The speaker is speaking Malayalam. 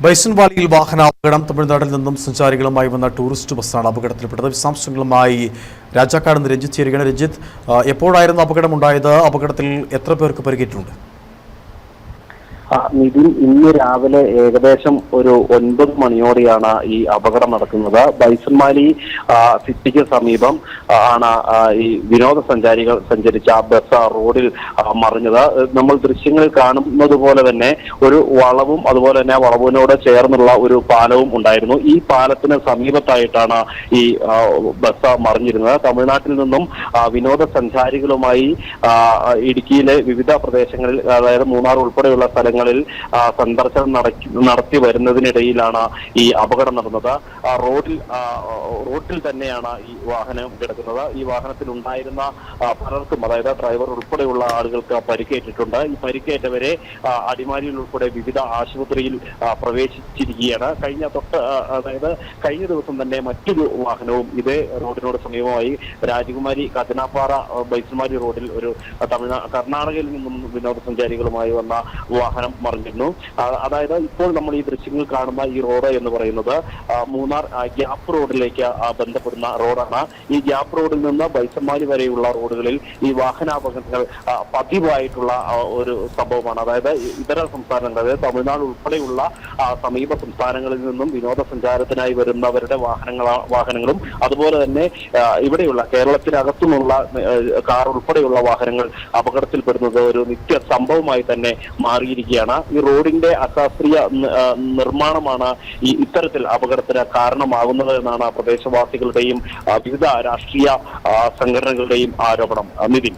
ബൈസൺവാലിയിൽ വാഹനാപകടം തമിഴ്നാട്ടിൽ നിന്നും സഞ്ചാരികളുമായി വന്ന ടൂറിസ്റ്റ് ബസ്സാണ് അപകടത്തിൽപ്പെട്ടത്. വിശദാംശങ്ങളുമായി രാജാക്കാട് നിന്ന് രഞ്ജിത്ത് ചേരുകയാണ്. രഞ്ജിത്ത് എപ്പോഴായിരുന്നു അപകടമുണ്ടായത്? അപകടത്തിൽ എത്ര പേർക്ക് പരിക്കേറ്റിട്ടുണ്ട്? ആ, നിതിൻ ഇന്ന് രാവിലെ ഏകദേശം ഒരു ഒൻപത് മണിയോടെയാണ് ഈ അപകടം നടക്കുന്നത്. ബൈസൺമാലി സിറ്റിക്ക് സമീപം ആണ് ഈ വിനോദസഞ്ചാരികൾ സഞ്ചരിച്ച ബസ് റോഡിൽ മറിഞ്ഞത്. നമ്മൾ ദൃശ്യങ്ങളിൽ കാണുന്നത് പോലെ തന്നെ ഒരു വളവും അതുപോലെ തന്നെ വളവിനോട് ചേർന്നുള്ള ഒരു പാലവും ഉണ്ടായിരുന്നു. ഈ പാലത്തിന് സമീപത്തായിട്ടാണ് ഈ ബസ് മറിഞ്ഞിരുന്നത്. തമിഴ്നാട്ടിൽ നിന്നും വിനോദസഞ്ചാരികളുമായി ഇടുക്കിയിലെ വിവിധ പ്രദേശങ്ങളിൽ അതായത് മൂന്നാർ ഉൾപ്പെടെയുള്ള സ്ഥലങ്ങളിൽ ആ, സന്ദർശനം നടത്തി വരുന്നതിനിടയിലാണ് ഈ അപകടം നടന്നത്. റോഡിൽ റോഡിൽ തന്നെയാണ് ഈ വാഹനം കിടക്കുന്നത്. ഈ വാഹനത്തിൽ ഉണ്ടായിരുന്ന പലർക്കും അതായത് ഡ്രൈവർ ഉൾപ്പെടെയുള്ള ആളുകൾക്ക് പരിക്കേറ്റിട്ടുണ്ട്. ഈ പരിക്കേറ്റവരെ അടിമാലിയിൽ ഉൾപ്പെടെ വിവിധ ആശുപത്രിയിൽ പ്രവേശിച്ചിരിക്കുകയാണ്. കഴിഞ്ഞ തൊട്ട് അതായത് കഴിഞ്ഞ ദിവസം തന്നെ മറ്റൊരു വാഹനവും ഇതേ റോഡിനോട് സമീപമായി രാജകുമാരി കതിനാപ്പാറ ബൈസുമാരി റോഡിൽ ഒരു തമിഴ്നാ കർണാടകയിൽ നിന്നും വിനോദസഞ്ചാരികളുമായി വന്ന വാഹനം മറിഞ്ഞിരുന്നു ആ, അതായത് ഇപ്പോൾ നമ്മൾ ഈ ദൃശ്യങ്ങൾ കാണുന്ന ഈ റോഡ് എന്ന് പറയുന്നത് മൂന്നാർ ഗ്യാപ്പ് റോഡിലേക്ക് ബന്ധപ്പെടുന്ന റോഡാണ്. ഈ ഗ്യാപ്പ് റോഡിൽ നിന്ന് ബൈസമാലി വരെയുള്ള റോഡുകളിൽ ഈ വാഹനാപകടങ്ങൾ പതിവായിട്ടുള്ള ഒരു സംഭവമാണ്. അതായത് ഇതര സംസ്ഥാനങ്ങൾ അതായത് തമിഴ്നാട് ഉൾപ്പെടെയുള്ള സമീപ സംസ്ഥാനങ്ങളിൽ നിന്നും വിനോദസഞ്ചാരത്തിനായി വരുന്നവരുടെ വാഹനങ്ങൾ വാഹനങ്ങളും അതുപോലെ തന്നെ ഇവിടെയുള്ള കേരളത്തിനകത്തുനിന്നുള്ള കാർ ഉൾപ്പെടെയുള്ള വാഹനങ്ങൾ അപകടത്തിൽപ്പെടുന്നത് ഒരു നിത്യ സംഭവമായി തന്നെ മാറിയിരിക്കുകയാണ് ഈ റോഡിന്റെ അശാസ്ത്രീയ നിർമ്മാണമാണ് ഈ ഇത്തരത്തിൽ അപകടത്തിന് കാരണമാകുന്നത് എന്നാണ് പ്രദേശവാസികളുടെയും വിവിധ രാഷ്ട്രീയ സംഘടനകളുടെയും ആരോപണം. നിതിൻ.